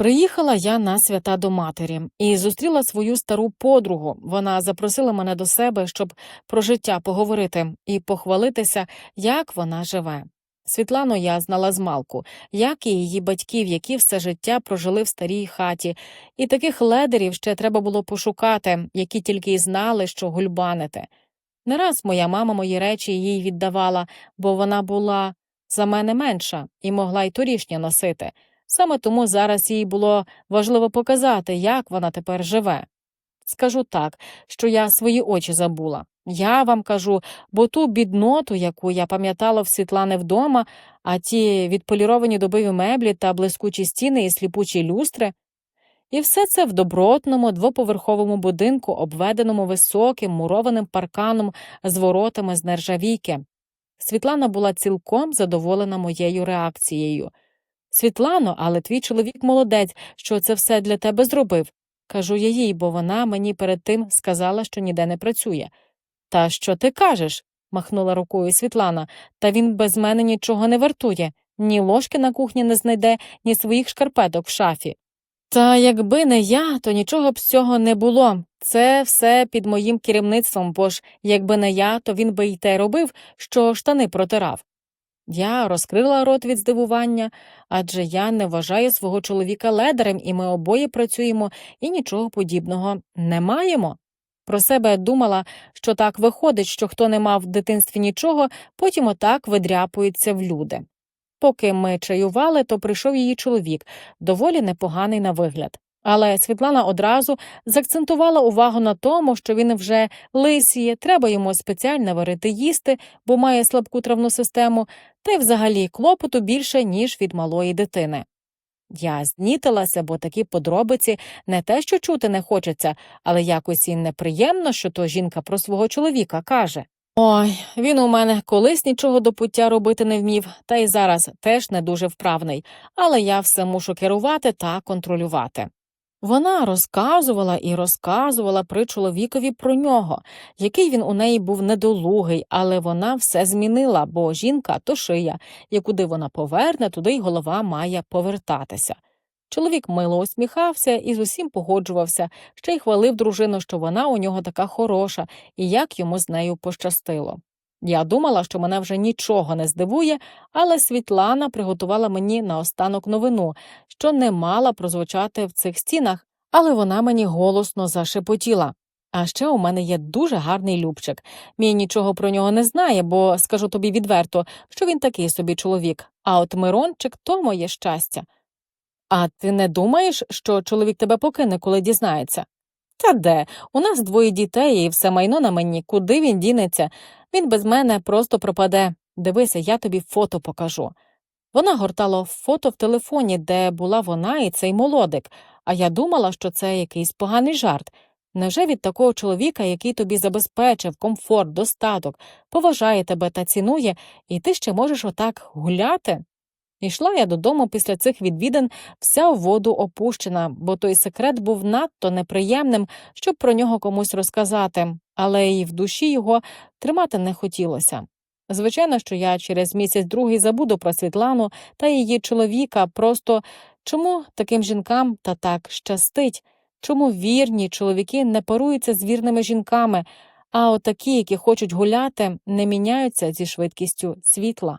Приїхала я на свята до матері і зустріла свою стару подругу. Вона запросила мене до себе, щоб про життя поговорити і похвалитися, як вона живе. Світлану я знала змалку, як і її батьків, які все життя прожили в старій хаті, і таких ледерів ще треба було пошукати, які тільки й знали, що гульбанити. Не раз моя мама мої речі їй віддавала, бо вона була за мене менша і могла й торішня носити. Саме тому зараз їй було важливо показати, як вона тепер живе. Скажу так, що я свої очі забула. Я вам кажу, бо ту бідноту, яку я пам'ятала в Світлани вдома, а ті відполіровані добові меблі та блискучі стіни і сліпучі люстри, і все це в добротному двоповерховому будинку, обведеному високим мурованим парканом з воротами з нержавійки. Світлана була цілком задоволена моєю реакцією. Світлано, але твій чоловік молодець, що це все для тебе зробив. Кажу я їй, бо вона мені перед тим сказала, що ніде не працює. Та що ти кажеш? махнула рукою Світлана, та він без мене нічого не вартує, ні ложки на кухні не знайде, ні своїх шкарпеток в шафі. Та якби не я, то нічого б з цього не було. Це все під моїм керівництвом, бо ж якби не я, то він би й те робив, що штани протирав. Я розкрила рот від здивування, адже я не вважаю свого чоловіка ледарем, і ми обоє працюємо і нічого подібного не маємо. Про себе думала, що так виходить, що хто не мав в дитинстві нічого, потім отак видряпується в люди. Поки ми чаювали, то прийшов її чоловік, доволі непоганий на вигляд. Але Світлана одразу заакцентувала увагу на тому, що він вже лисіє, треба йому спеціально варити їсти, бо має слабку травну систему, та й взагалі клопоту більше, ніж від малої дитини. Я знітилася, бо такі подробиці не те, що чути не хочеться, але якось і неприємно, що то жінка про свого чоловіка каже. Ой, він у мене колись нічого до пуття робити не вмів, та й зараз теж не дуже вправний, але я все мушу керувати та контролювати. Вона розказувала і розказувала при чоловікові про нього, який він у неї був недолугий, але вона все змінила, бо жінка то шия, і куди вона поверне, туди й голова має повертатися. Чоловік мило усміхався і з усім погоджувався, ще й хвалив дружину, що вона у нього така хороша, і як йому з нею пощастило. Я думала, що мене вже нічого не здивує, але Світлана приготувала мені наостанок новину, що не мала прозвучати в цих стінах, але вона мені голосно зашепотіла. А ще у мене є дуже гарний любчик. Мій нічого про нього не знає, бо скажу тобі відверто, що він такий собі чоловік, а от Мирончик то моє щастя. А ти не думаєш, що чоловік тебе покине, коли дізнається? Та де? У нас двоє дітей і все майно на мені, куди він дінеться? Він без мене просто пропаде. Дивися, я тобі фото покажу. Вона гортала фото в телефоні, де була вона і цей молодик, а я думала, що це якийсь поганий жарт. Невже від такого чоловіка, який тобі забезпечив комфорт, достаток, поважає тебе та цінує, і ти ще можеш отак гуляти? Ішла я додому після цих відвідин вся в воду опущена, бо той секрет був надто неприємним, щоб про нього комусь розказати, але й в душі його тримати не хотілося. Звичайно, що я через місяць другий забуду про Світлану та її чоловіка, просто чому таким жінкам та так щастить, чому вірні чоловіки не паруються з вірними жінками, а отакі, які хочуть гуляти, не міняються зі швидкістю світла.